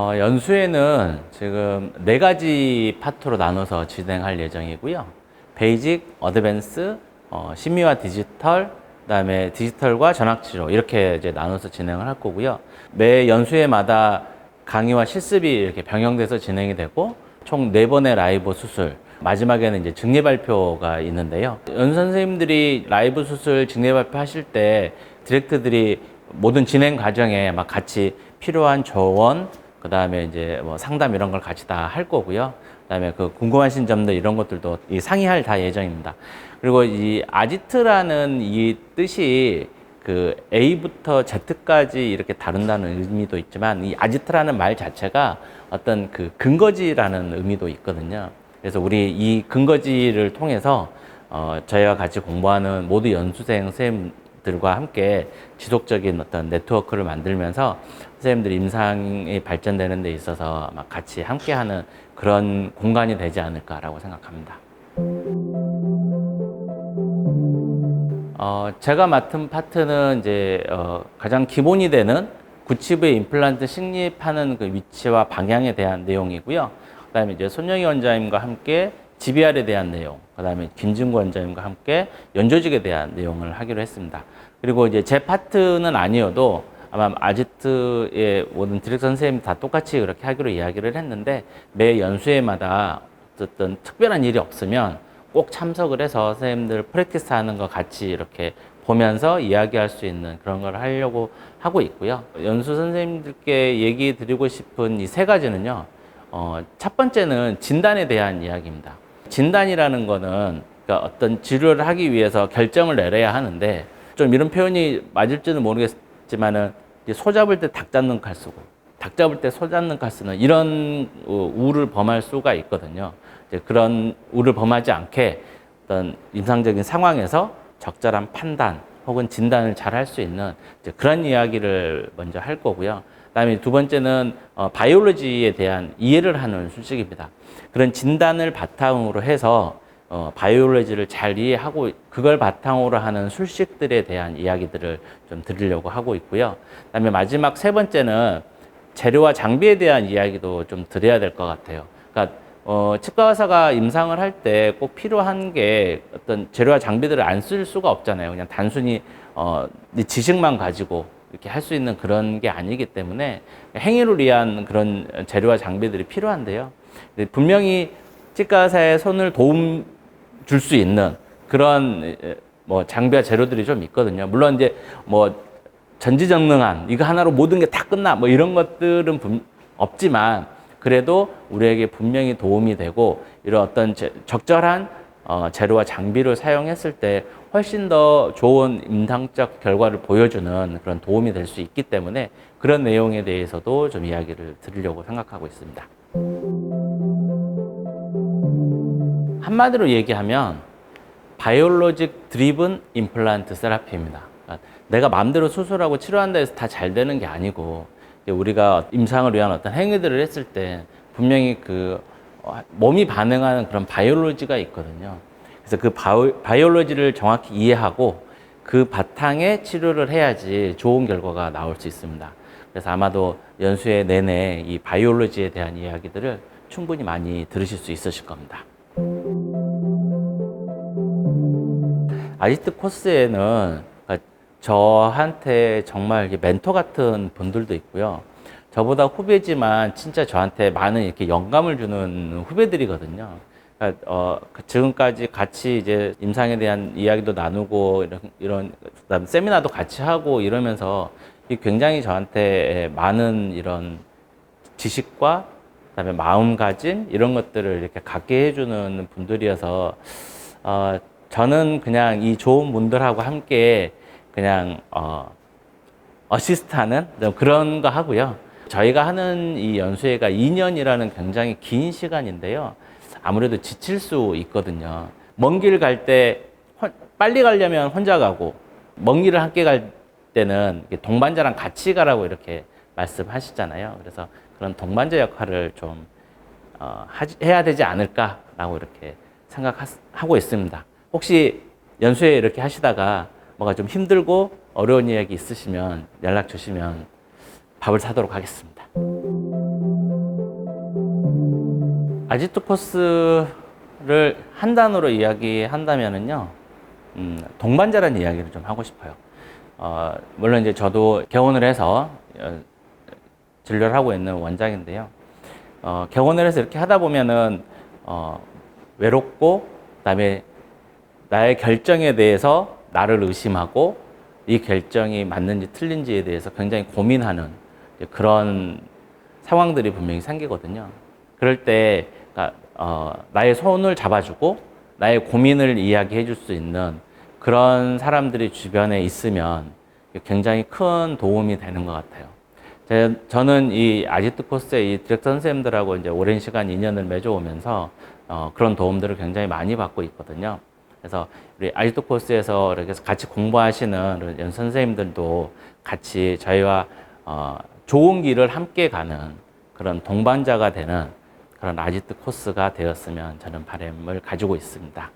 어, 연수회는 지금 네 가지 파트로 나눠서 진행할 예정이고요. 베이직, 어드밴스, 어, 심미와 디지털, 그다음에 디지털과 전학치료 이렇게 이제 나눠서 진행을 할 거고요. 매 연수회마다 강의와 실습이 이렇게 병행돼서 진행이 되고 총 네 번의 라이브 수술. 마지막에는 이제 증례 발표가 있는데요. 연 선생님들이 라이브 수술 증례 발표 하실 때 디렉터들이 모든 진행 과정에 막 같이 필요한 조언, 그 다음에 이제 뭐 상담 이런 걸 같이 다 할 거고요. 그 다음에 그 궁금하신 점들 이런 것들도 이 상의할 다 예정입니다. 그리고 이 아지트라는 이 뜻이 그 A부터 Z까지 이렇게 다룬다는 의미도 있지만 이 아지트라는 말 자체가 어떤 그 근거지라는 의미도 있거든요. 그래서 우리 이 근거지를 통해서 어, 저희와 같이 공부하는 모두 연수생 선생님 들과 함께 지속적인 어떤 네트워크를 만들면서 선생님들 임상이 발전되는 데 있어서 막 같이 함께하는 그런 공간이 되지 않을까라고 생각합니다. 어, 제가 맡은 파트는 이제 어, 가장 기본이 되는 구치부의 임플란트 식립하는 그 위치와 방향에 대한 내용이고요. 그다음에 이제 손영희 원장님과 함께 GBR에 대한 내용, 그 다음에 김진구 원장님과 함께 연조직에 대한 내용을 하기로 했습니다. 그리고 이제 제 파트는 아니어도 아마 아지트의 모든 디렉터 선생님 다 똑같이 그렇게 하기로 이야기를 했는데 매 연수회마다 어떤 특별한 일이 없으면 꼭 참석을 해서 선생님들 프랙티스 하는 거 같이 이렇게 보면서 이야기할 수 있는 그런 걸 하려고 하고 있고요. 연수 선생님들께 얘기 드리고 싶은 이 세 가지는요. 어, 첫 번째는 진단에 대한 이야기입니다. 진단이라는 거는 그러니까 어떤 치료를 하기 위해서 결정을 내려야 하는데 좀 이런 표현이 맞을지는 모르겠지만은 소 잡을 때 닭 잡는 칼 쓰고 닭 잡을 때 소 잡는 칼 쓰는 이런 어, 우를 범할 수가 있거든요. 그런 우를 범하지 않게 어떤 임상적인 상황에서 적절한 판단 혹은 진단을 잘 할 수 있는 그런 이야기를 먼저 할 거고요. 그다음에 두 번째는 어, 바이올로지에 대한 이해를 하는 술식입니다. 그런 진단을 바탕으로 해서 어, 바이올로지를 잘 이해하고 그걸 바탕으로 하는 술식들에 대한 이야기들을 좀 드리려고 하고 있고요. 그다음에 마지막 세 번째는 재료와 장비에 대한 이야기도 좀 드려야 될 것 같아요. 그러니까 어, 치과 의사가 임상을 할 때 꼭 필요한 게 어떤 재료와 장비들을 안 쓸 수가 없잖아요. 그냥 단순히 어, 네 지식만 가지고 이렇게 할 수 있는 그런 게 아니기 때문에 행위를 위한 그런 재료와 장비들이 필요한데요. 분명히 치과 의사의 손을 도움 줄 수 있는 그런 에, 뭐 장비와 재료들이 좀 있거든요. 물론 이제 뭐 전지전능한 이거 하나로 모든 게 다 끝나 뭐 이런 것들은 분- 없지만 그래도 우리에게 분명히 도움이 되고 이런 어떤 제- 적절한 어, 재료와 장비를 사용했을 때 훨씬 더 좋은 임상적 결과를 보여주는 그런 도움이 될 수 있기 때문에 그런 내용에 대해서도 좀 이야기를 드리려고 생각하고 있습니다. 한마디로 얘기하면 바이올로직 드리븐 임플란트 세라피입니다. 그러니까 내가 마음대로 수술하고 치료한다 해서 다 잘 되는 게 아니고 우리가 임상을 위한 어떤 행위들을 했을 때 분명히 그 어, 몸이 반응하는 그런 바이올로지가 있거든요. 그래서 그 바이, 바이올로지를 정확히 이해하고 그 바탕에 치료를 해야지 좋은 결과가 나올 수 있습니다. 그래서 아마도 연수회 내내 이 바이올로지에 대한 이야기들을 충분히 많이 들으실 수 있으실 겁니다. 아지트 코스에는 저한테 정말 멘토 같은 분들도 있고요. 저보다 후배지만 진짜 저한테 많은 이렇게 영감을 주는 후배들이거든요. 그러니까 어, 그 지금까지 같이 이제 임상에 대한 이야기도 나누고 이런, 이런 그다음 세미나도 같이 하고 이러면서 이 굉장히 저한테 많은 이런 지식과 그다음에 마음가짐 이런 것들을 이렇게 갖게 해주는 분들이어서 어, 저는 그냥 이 좋은 분들하고 함께 그냥 어, 어시스트하는 좀 그런 거 하고요. 저희가 하는 이 연수회가 2년이라는 굉장히 긴 시간인데요. 아무래도 지칠 수 있거든요. 먼 길 갈 때 빨리 가려면 혼자 가고 먼 길을 함께 갈 때는 동반자랑 같이 가라고 이렇게 말씀하시잖아요. 그래서 그런 동반자 역할을 좀 어, 해야 되지 않을까라고 이렇게 생각하고 있습니다. 혹시 연수회 이렇게 하시다가 뭐가 좀 힘들고 어려운 이야기 있으시면 연락 주시면 밥을 사도록 하겠습니다. 아지트 코스를 한 단어로 이야기한다면은요, 음, 동반자라는 이야기를 좀 하고 싶어요. 어, 물론 이제 저도 개원을 해서 어, 진료를 하고 있는 원장인데요. 어, 개원을 해서 이렇게 하다 보면은 어, 외롭고 그다음에 나의 결정에 대해서 나를 의심하고 이 결정이 맞는지 틀린지에 대해서 굉장히 고민하는 그런 상황들이 분명히 생기거든요. 그럴 때 그러니까, 어, 나의 손을 잡아주고 나의 고민을 이야기해 줄 수 있는 그런 사람들이 주변에 있으면 굉장히 큰 도움이 되는 것 같아요. 제, 저는 이 아지트 코스의 이 디렉터 선생님들하고 이제 오랜 시간 인연을 맺어오면서 어, 그런 도움들을 굉장히 많이 받고 있거든요. 그래서 우리 아지트 코스에서 이렇게 같이 공부하시는 연 선생님들도 같이 저희와 어, 좋은 길을 함께 가는 그런 동반자가 되는 그런 아지트 코스가 되었으면 저는 바람을 가지고 있습니다.